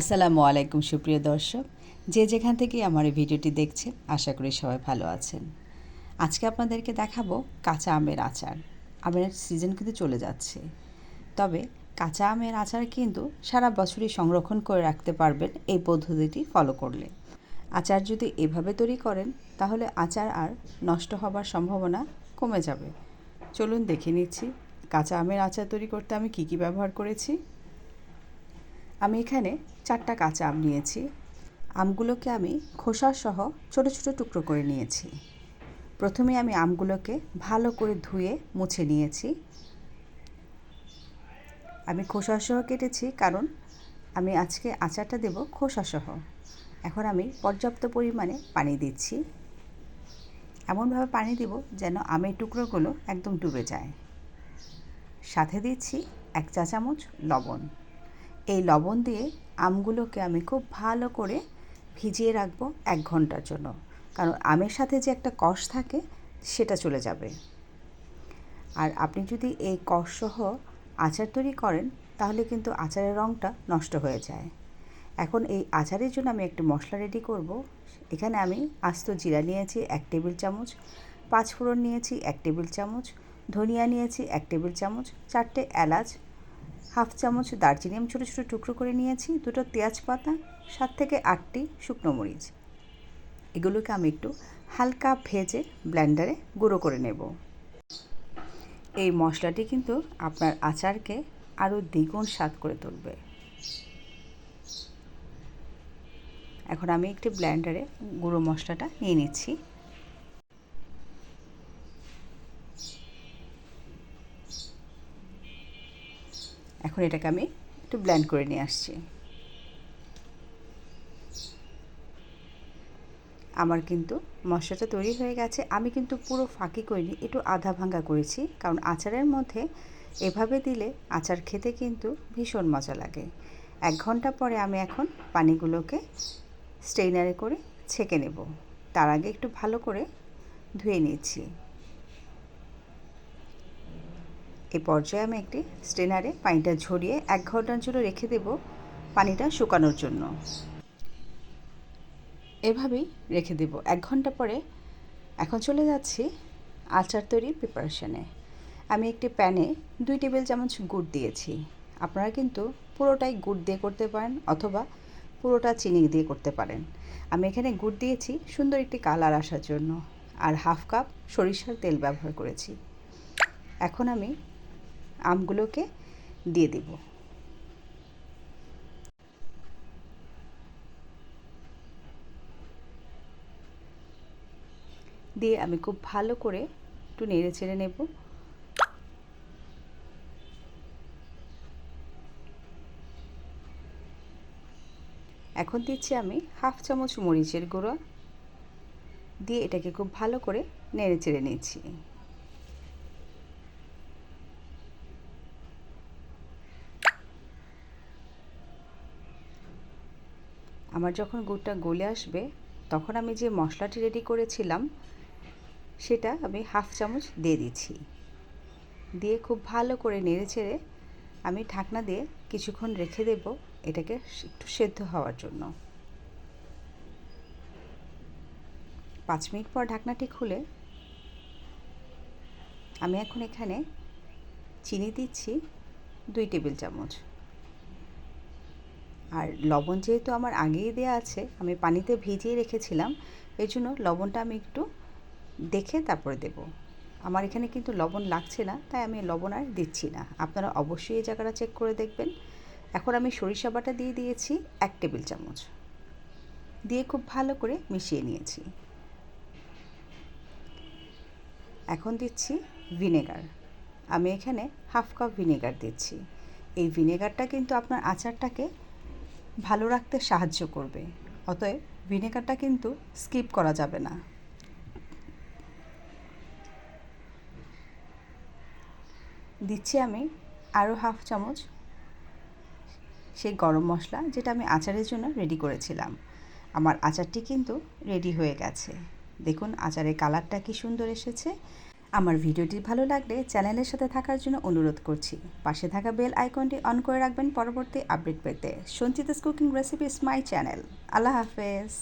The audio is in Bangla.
আসসালামু আলাইকুম, সুপ্রিয় দর্শক। যে যেখান থেকে আমার এই ভিডিওটি দেখছেন, আশা করি সবাই ভালো আছেন। আজকে আপনাদেরকে দেখাবো কাঁচা আমের আচার। আমের সিজন কিন্তু চলে যাচ্ছে। তবে কাঁচা আমের আচার কিন্তু সারা বছরই সংরক্ষণ করে রাখতে পারবেন এই পদ্ধতিটি ফলো করলে। আচার যদি এভাবে তৈরি করেন, তাহলে আচার আর নষ্ট হবার সম্ভাবনা কমে যাবে। চলুন দেখে নিচ্ছি, কাঁচা আমের আচার তৈরি করতে আমি কি কি ব্যবহার করেছি। আমি এখানে চারটা কাঁচা আম নিয়েছি। আমগুলোকে আমি খোসাসহ ছোটো ছোটো টুকরো করে নিয়েছি। প্রথমে আমি আমগুলোকে ভালো করে ধুয়ে মুছে নিয়েছি। আমি খোসাসহ কেটেছি কারণ আমি আজকে আচারটা দেব খোসাসহ এখন আমি পর্যাপ্ত পরিমাণে পানি দিচ্ছি। এমনভাবে পানি দেব যেন আমের টুকরোগুলো একদম ডুবে যায়। সাথে দিচ্ছি এক চা চামচ লবণ। এই লবণ দিয়ে আমগুলোকে আমি খুব ভালো করে ভিজিয়ে রাখব এক ঘণ্টার জন্য। কারণ আমের সাথে যে একটা কষ থাকে, সেটা চলে যাবে। আর আপনি যদি এই কষসহ আচার তৈরি করেন, তাহলে কিন্তু আচারের রঙটা নষ্ট হয়ে যায়। এখন এই আচারের জন্য আমি একটি মশলা রেডি করব। এখানে আমি আস্ত জিরা নিয়েছি এক টেবিল চামচ পাঁচ ফোড়ন নিয়েছি এক টেবিল চামচ, ধনিয়া নিয়েছি এক টেবিল চামচ, চারটে এলাচ হাফ চামচ দারচিনি আমি ছোটো ছোটো টুকরো করে নিয়েছি, দুটো তেজপাতা, সাত থেকে আটটি শুকনো মরিচ। এগুলোকে আমি একটু হালকা ভেজে ব্লেন্ডারে গুঁড়ো করে নেব। এই মশলাটি কিন্তু আপনার আচারকে আরও দ্বিগুণ স্বাদ করে তুলবে। এখন আমি একটি ব্লেন্ডারে গুঁড়ো মশলাটা নিয়ে নিচ্ছি। এখন এটাকে আমি একটু ব্ল্যান্ড করে নিয়ে আসছি। আমার কিন্তু মশলাটা তৈরি হয়ে গেছে। আমি কিন্তু পুরো ফাঁকি করিনি, একটু আধা ভাঙ্গা করেছি। কারণ আচারের মধ্যে এভাবে দিলে আচার খেতে কিন্তু ভীষণ মজা লাগে। এক ঘণ্টা পরে আমি এখন পানিগুলোকে স্টেইনারে করে ছেঁকে নেব। তার আগে একটু ভালো করে ধুয়ে নিচ্ছি। এই পর্যায়ে আমি একটি স্টেনারে পানিটা ঝরিয়ে এক ঘণ্টার জন্য রেখে দেব পানিটা শুকানোর জন্য। এভাবেই রেখে দেব। এক ঘণ্টা পরে এখন চলে যাচ্ছি আচার তৈরির প্রিপারেশানে আমি একটি প্যানে দুই টেবিল চামচ গুড় দিয়েছি। আপনারা কিন্তু পুরোটাই গুড় দিয়ে করতে পারেন অথবা পুরোটা চিনি দিয়ে করতে পারেন। আমি এখানে গুড় দিয়েছি সুন্দর একটি কালার আসার জন্য। আর হাফ কাপ সরিষার তেল ব্যবহার করেছি। এখন আমি আমগুলোকে দিয়ে দেব। দিয়ে আমি খুব ভালো করে একটু নেড়ে ছেড়ে নেব। এখন দিচ্ছি আমি হাফ চামচ মরিচের গুঁড়ো। দিয়ে এটাকে খুব ভালো করে নেড়ে চেড়ে নিচ্ছি। আমার যখন গুড়টা গলে আসবে, তখন আমি যে মশলাটি রেডি করেছিলাম, সেটা আমি হাফ চামচ দিয়ে দিচ্ছি। দিয়ে খুব ভালো করে নেড়ে ছেড়ে আমি ঢাকনা দিয়ে কিছুক্ষণ রেখে দেব এটাকে একটু সেদ্ধ হওয়ার জন্য। পাঁচ মিনিট পর ঢাকনাটি খুলে, আমি এখন এখানে চিনি দিচ্ছি দুই টেবিল চামচ। আর লবণ যেহেতু আমার আগেই দেওয়া আছে, আমি পানিতে ভিজিয়ে রেখেছিলাম, এই জন্য লবণটা আমি একটু দেখে তারপরে দেব। আমার এখানে কিন্তু লবণ লাগছে না, তাই আমি লবণ আর দিচ্ছি না। আপনারা অবশ্যই এই জায়গাটা চেক করে দেখবেন। এখন আমি সরিষা বাটা দিয়ে দিয়েছি এক টেবিল চামচ। দিয়ে খুব ভালো করে মিশিয়ে নিয়েছি। এখন দিচ্ছি ভিনেগার। আমি এখানে হাফ কাপ ভিনেগার দিচ্ছি। এই ভিনেগারটা কিন্তু আপনার আচারটাকে ভালো রাখতে সাহায্য করবে। অতএব ভিনেগারটা কিন্তু স্কিপ করা যাবে না। দিচ্ছি আমি আরও হাফ চামচ সেই গরম মশলা, যেটা আমি আচারের জন্য রেডি করেছিলাম। আমার আচারটি কিন্তু রেডি হয়ে গেছে। দেখুন, আচারের কালারটা কি সুন্দর এসেছে। আমার ভিডিওটি ভালো লাগলে চ্যানেলের সাথে থাকার জন্য অনুরোধ করছি। পাশে থাকা বেল আইকনটি অন করে রাখবেন পরবর্তী আপডেট পেতে। Sanchita's cooking recipes my channel. আল্লাহ হাফেজ।